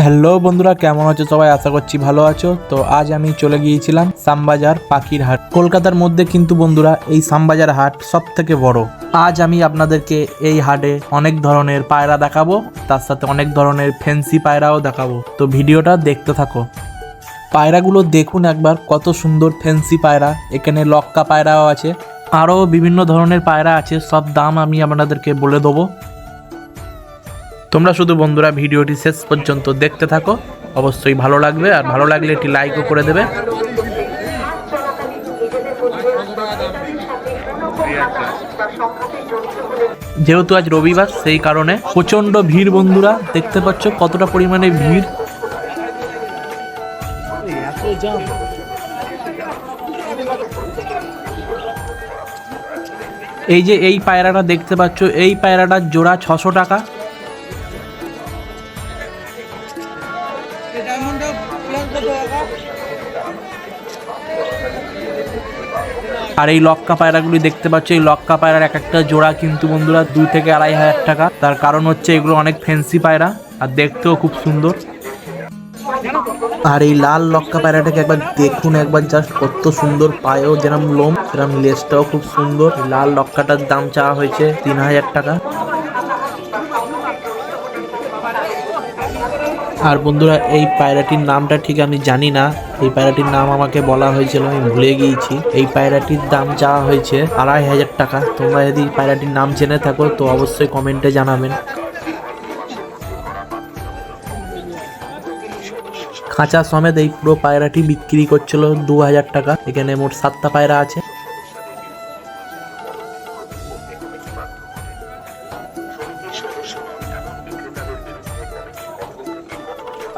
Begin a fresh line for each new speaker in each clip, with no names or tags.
Hello বন্ধুরা, কেমন আছো? সবাই আশা করছি ভালো আছো। তো আজ আমি চলে গিয়েছিলাম সামবাজার পাখির হাট। কলকাতার মধ্যে কিন্তু বন্ধুরা, এই সামবাজার হাট সব থেকে বড়। আজ আমি আপনাদেরকে এই হাটে অনেক ধরনের পায়রা দেখাবো, তার সাথে অনেক ধরনের ফ্যান্সি পায়রাও দেখাবো। তো ভিডিওটা দেখতে থাকো। পায়রাগুলো দেখুন একবার, কত সুন্দর ফ্যান্সি পায়রা। এখানে লক্কা পায়রাও আছে। আরও বিভিন্ন ধরনের পায়রা আছে, সব দাম আমি আপনাদেরকে বলে দেবো। তোমরা শুধু বন্ধুরা ভিডিওটি শেষ পর্যন্ত দেখতে থাকো। অবশ্যই ভালো লাগবে, আর ভালো লাগলে একটি লাইকও করে দেবে। যেহেতু আজ রবিবার, সেই কারণে প্রচণ্ড ভিড় বন্ধুরা, দেখতে পাচ্ছ কতটা পরিমাণে ভিড়। এই যে এই পায়রাটা দেখতে পাচ্ছ, এই পায়রাটার জোড়া ছশো টাকা। আর এই লক্কা পায়রাগুলি দেখতে পাচ্ছ, এই লক্কা পায়রার এক একটা জোড়া কিন্তু বন্ধুরা দুই থেকে আড়াই হাজার টাকা। তার কারণ হচ্ছে এগুলো অনেক ফ্যান্সি পায়রা, আর দেখতেও খুব সুন্দর। আর এই লাল লক্কা পায়রাটাকে একবার দেখুন, একবার জাস্ট কত সুন্দর পায়েও যেরম লোম সেরকম লেজটাও খুব সুন্দর। লাল লক্কাটার দাম চাওয়া হয়েছে তিন হাজার টাকা। আর বন্ধুরা, এই পায়রাটির নামটা ঠিক আমি জানি না। এই পায়রাটির নাম আমাকে বলা হয়েছিল, আমি ভুলে গিয়েছি। এই পায়রাটির দাম চাওয়া হয়েছে আড়াই হাজার টাকা। তোমরা যদি পায়রাটির নাম জেনে থাকো, তো অবশ্যই কমেন্টে জানাবেন। খাঁচা সমেত এই পুরো পায়রাটি বিক্রি করছিল দু হাজার টাকা। এখানে মোট সাতটা পায়রা আছে।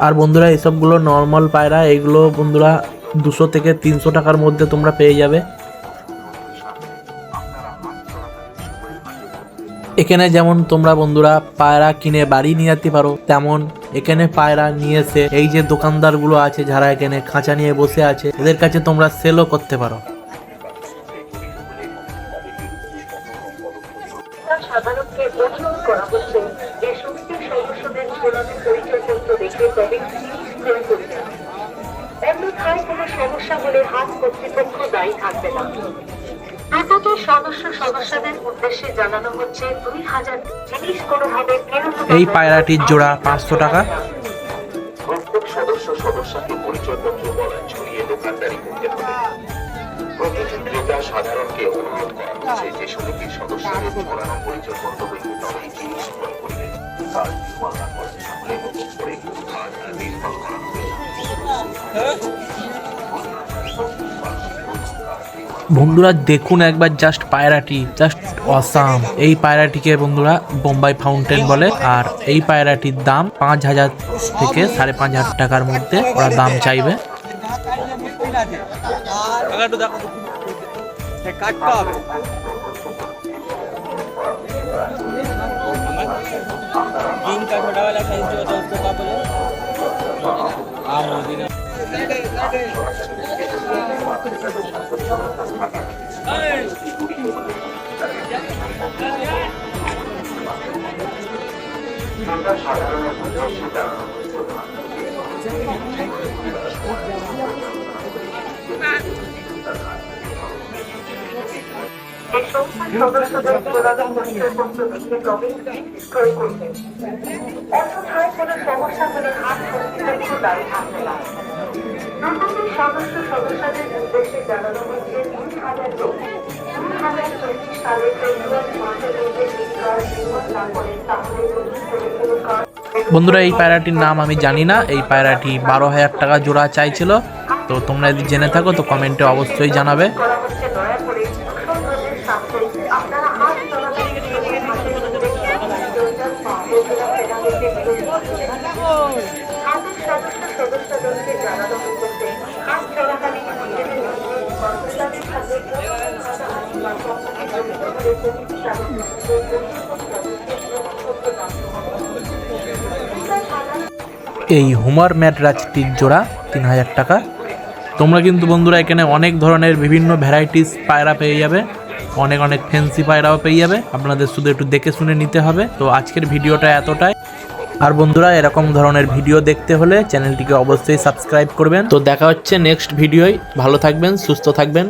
আর বন্ধুরা, এসবগুলো নর্মাল পায়রা, এগুলো বন্ধুরা দুশো থেকে তিনশো টাকার মধ্যে তোমরা পেয়ে যাবে। এখানে যেমন তোমরা বন্ধুরা পায়রা কিনে বাড়ি নিয়ে যেতে পারো, তেমন এখানে পায়রা নিয়ে এসে এই যে দোকানদারগুলো আছে যারা এখানে খাঁচা নিয়ে বসে আছে, এদের কাছে তোমরা সেলও করতে পারো।
করা হচ্ছে, যে সমিতির সদস্যদের পরিচয়পত্র তবে ক্রয় অন্যথায় কোনো সমস্যা হলে হাত কর্তৃপক্ষ দায়ী থাকবে না। সদস্য সদস্যদের উদ্দেশ্যে জানানো হচ্ছে দুই হাজার জিনিস কোনোভাবে ফেরত
এই পায়রাটির জোড়া পাঁচশো টাকা?
প্রত্যেক সদস্য সদস্যকে পরিচয়পত্র বলা ছড়িয়ে দোকানদারি করতে হবে। প্রতিটি ক্রেতা সাধারণকে অনুরোধ করা হচ্ছে যে সমিতির সদস্যদের পরিচয়পত্র জিনিস ক্রয় করবে
বন্ধুরা, দেখুন একবার জাস্ট পায়রাটি জাস্ট অসাম এই পায়রাটিকে বন্ধুরা বোম্বাই ফাউন্টেন বলে, আর এই পায়রাটির দাম পাঁচ হাজার থেকে সাড়ে পাঁচ হাজার টাকার মধ্যে ওরা দাম চাইবে।
কাটতে হবে जिन का छोटा वाला साइज जो होता है उसको क्या बोले आम मोदी ने
এই
বন্ধুরা, এই পায়রাটির নাম আমি জানি না। এই পায়রাটি বারো হাজার টাকা জোড়া চাইছিল। তো তোমরা যদি জেনে থাকো, তো কমেন্টে অবশ্যই জানাবে। এই হুমার ম্যাটরাজটির জোড়া, তিন হাজার টাকা। তোমরা কিন্তু বন্ধুরা এখানে অনেক ধরনের বিভিন্ন ভ্যারাইটিস পায়রা পেয়ে যাবে। অনেক অনেক ফ্যান্সি পায়রাও পেয়ে যাবে। আপনাদের শুধু একটু দেখে শুনে নিতে হবে। তো আজকের ভিডিওটা এতটাই। আর বন্ধুরা, এরকম ধরনের ভিডিও দেখতে হলে চ্যানেলটিকে অবশ্যই সাবস্ক্রাইব করবেন। তো দেখা হচ্ছে নেক্সট ভিডিওয়। ভালো থাকবেন, সুস্থ থাকবেন।